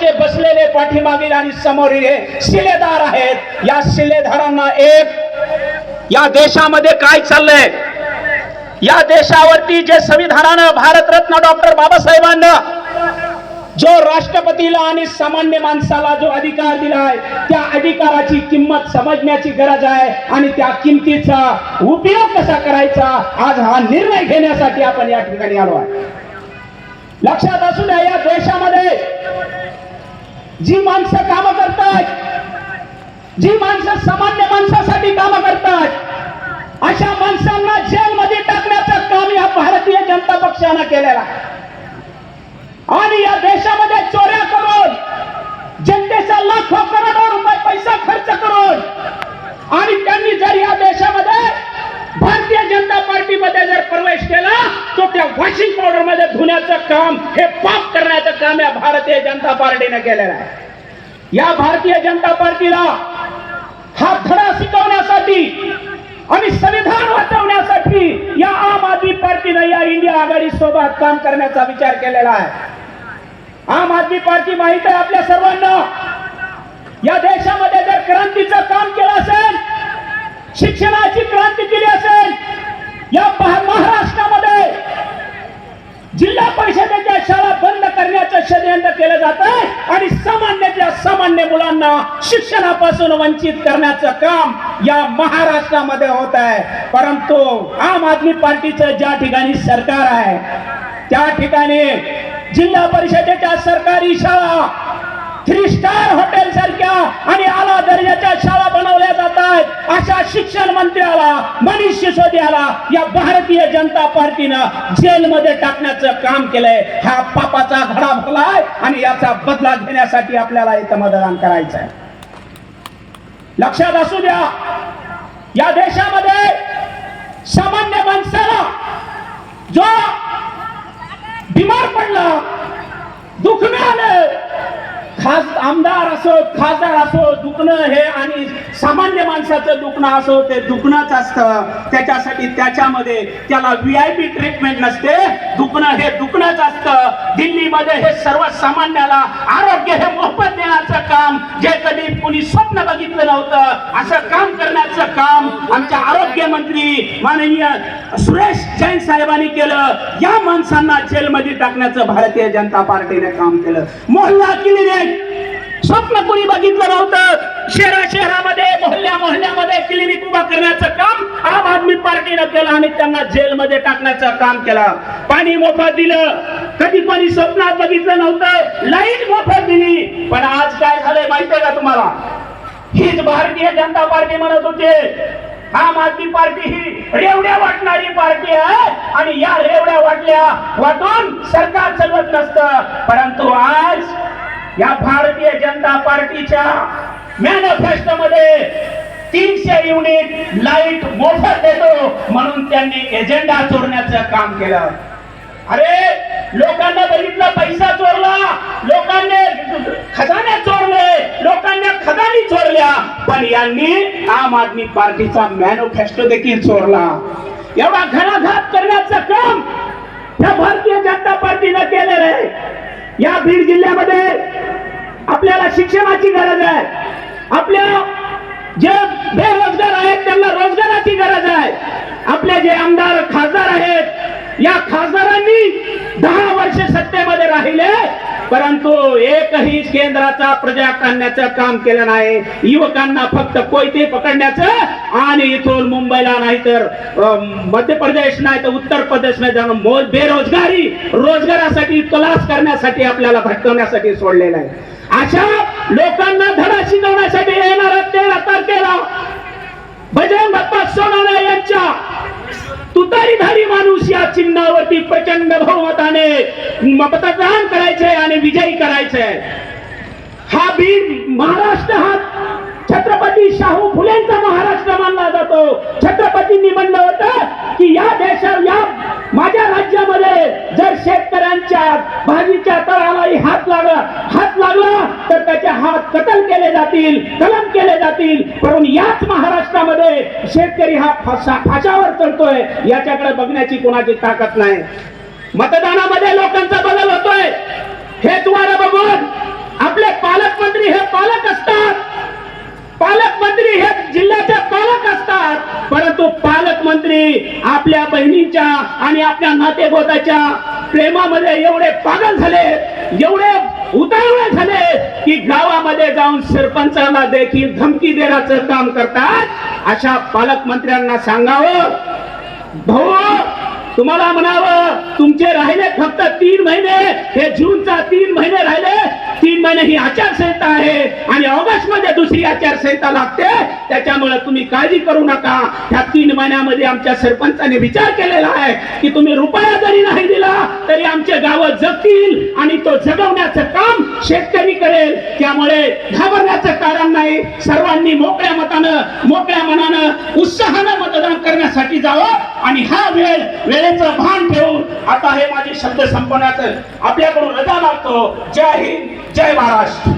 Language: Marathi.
जे बसलेले पाठीमागील आणि समोरील हे शिलेदार आहेत या शिलेदारांना एक या देशामध्ये काय चाललंय? या देशावरती जे संविधानानं भारतरत्न डॉक्टर बाबासाहेबांना जो राष्ट्रपतीला आणि सामान्य माणसाला जो अधिकार दिलाय त्या अधिकाराची किंमत समजण्याची गरज आहे आणि त्या किमतीचा उपयोग कसा करायचा आज हा निर्णय घेण्यासाठी आपण या ठिकाणी आलो आहे लक्षात असू द्या या देशामध्ये जी माणसं काम करतात जी माणसं सामान्य माणसासाठी काम करतात अशा माणसांना जेलमध्ये टाकण्याचं काम या भारतीय जनता पक्षानं केलेलं आणि या देशामध्ये चोऱ्या करून जनतेचा लाखो करोडो रुपये पैसा खर्च करून आणि त्यांनी जर या देशामध्ये भारतीय जनता पार्टीमध्ये जर प्रवेश केला तो त्या वॉशिंग पावडरमध्ये धुण्याचं काम हे पाप करण्याचं काम या भारतीय जनता पार्टीने केलेलं आहे. या भारतीय जनता पार्टीला हा धडा शिकवण्यासाठी आणि संविधान वाचवण्यासाठी या आम आदमी पार्टीनं या इंडिया आघाडी सोबत काम करण्याचा विचार केलेला आहे. आम आदमी पार्टी माहीत आहे आपल्या सर्वांना? या देशामध्ये जर क्रांतीचं काम केलं असेल शिक्षणाची क्रांती केली असेल या महा- महाराष्ट्रामध्ये जिल्हा परिषदेच्या शाळा बंद करण्याचं केलं जात आहे आणि सामान्यातल्या सामान्य मुलांना शिक्षणापासून वंचित करण्याचं काम या महाराष्ट्रामध्ये होत आहे. परंतु आम आदमी पार्टीचं ज्या ठिकाणी सरकार आहे त्या ठिकाणी जिल्हा परिषदेच्या सरकारी शाळा थ्री स्टार हॉटेल सारख्या आणि आला दर्जाच्या शाळा बनवल्या जातात. अशा शिक्षण मंत्र्याला मनीष सिसोदियाला या भारतीय जनता पार्टीनं जेलमध्ये टाकण्याचं काम केलंय. हा पापाचा घडा भरलाय आणि याचा बदला घेण्यासाठी आपल्याला इथं मतदान करायचं आहे. लक्षात असू द्या या देशामध्ये सामान्य माणसाला जो बिमार पडला दुखणं आलं खास आमदार असो खासदार असो दुखणं हे आणि सामान्य माणसाचं दुखणं असो ते दुखणंच असतं. त्याच्यासाठी त्याच्यामध्ये त्याला व्ही आय पी ट्रीटमेंट नसते. दुखणं हे दुखणंच असतं. दिल्लीमध्ये हे सर्वसामान्याला आरोग्य हे मोफत देण्याचं काम जे कधी कुणी स्वप्न बघितलं नव्हतं असं काम करण्याचं काम आमच्या आरोग्य मंत्री माननीय सुरेश जैन साहेबांनी केलं. या माणसांना जेलमध्ये टाकण्याचं भारतीय जनता पार्टीने काम केलं. मोहल्ला क्लिनिक. स्वप्न कोणी बघितलं नव्हतं. शहरा शहरामध्ये मोहल्ल्या मोहल्ल्यामध्ये क्लिनिक उभा करण्याचं काम आम आदमी पार्टीनं केलं आणि त्यांना जेलमध्ये टाकण्याचं काम केलं. पाणी मोफत दिलं. कधी कोणी स्वप्नात बघितलं नव्हतं. लाइट मोफत दिली. पण आज काय झालंय माहितीये का तुम्हाला? हीच भारतीय जनता पार्टी म्हणत होते. आम आदमी पार्टी ही रेवड्या वाटणारी पार्टी आहे. आणि या रेवड्या वाटल्या वाटून सरकार चालवत नसतं. परंतु आज या भारतीय जनता पार्टीच्या मॅनिफेस्टो मध्ये तीनशे युनिट लाइट मोफत देतो म्हणून त्यांनी एजेंडा चोरण्याचं काम केलं. अरे लोकांना बघितलं पैसा चोरला. लोकांनी खजाने चोरले. लोकांनी खजानी चोरल्या. पण यांनी आम आदमी पार्टीचा मॅनिफेस्टो देखील चोरला. एवढा घराघात करण्याचं काम या भारतीय जनता पार्टीनं केलेलं आहे. या बीड जिल्ह्यामध्ये आपल्याला शिक्षणाची गरज आहे. आपल्या जे बेरोजगार आहेत त्यांना रोजगाराची गरज आहे. आपले जे आमदार खासदार आहेत या खासदारांनी दहा वर्ष सत्तेमध्ये राहिले परंतु एकही केंद्राचा प्रजा काढण्याचं काम केलं नाही. युवकांना फक्त कोयते पकडण्याचं आणि इथून मुंबईला नाही तर मध्य प्रदेश नाही तर उत्तर प्रदेश नाही जाऊन मो- बेरोजगारी रोजगारासाठी तलाश करण्यासाठी आपल्याला भटकवण्यासाठी सोडलेलं आहे. अशा लोकांना धडा शिकवण्यासाठी येणारा तेरा तारखेला तुतारीधारी माणूस या चिन्हावरती प्रचंड बहुमताने मतदान करायचंय आणि विजयी करायचंय. हा बीड महाराष्ट्र हा छत्रपती शाहू फुलेंचा महाराष्ट्र मानला जातो. छत्रपतींनी म्हणलं होतं की या देशा या माझ्या राज्यामध्ये जर शेतकऱ्यांच्या भाजीच्या तळाला हात लागला हात लागला तर त्याचे हात कतल केले जातील कलम केले जातील. परंतु याच महाराष्ट्रामध्ये शेतकरी हा फाशा फाशावर चढतोय याच्याकडे बघण्याची कोणाची ताकद नाही. मतदानामध्ये लोकांचा बदल होतोय. हे तुम्हाला बघून आपले पालकमंत्री हे पालक असतात. पालकमंत्री हे जिल्ह्याचे पालक असतात. परंतु पालकमंत्री आपल्या बहिणींच्या आणि आपल्या नातेगोताच्या प्रेमामध्ये एवढे पागल झाले एवढे उतावळे झाले की गावामध्ये जाऊन सरपंचाला देखील धमकी देण्याचं काम करतात. अशा पालकमंत्र्यांना सांगावं. भाऊ तुम्हाला म्हणावं तुमचे राहिले फक्त तीन महिने. हे जूनचा तीन महिने राहिले. तीन महिने ही आचारसंहिता आहे आणि ऑगस्टमध्ये दुसरी आचारसंहिता लागते. त्याच्यामुळे तुम्ही काळजी करू नका. ह्या तीन महिन्यामध्ये आमच्या सरपंचाने विचार केलेला आहे की तुम्ही रुपया जरी तरी आमचे गाव जगतील आणि तो जगवण्याचं काम शेतकरी करेल. त्यामुळे घाबरण्याचं कारण नाही. सर्वांनी मोकळ्या मतानं मोकळ्या मनानं उत्साहानं मतदान करण्यासाठी जावं आणि हा वेळ वेळेचं भान ठेवून आता हे माझे शब्द संपवण्याचं आपल्याकडून रजा मागतो. जय हिंद जय महाराष्ट्र.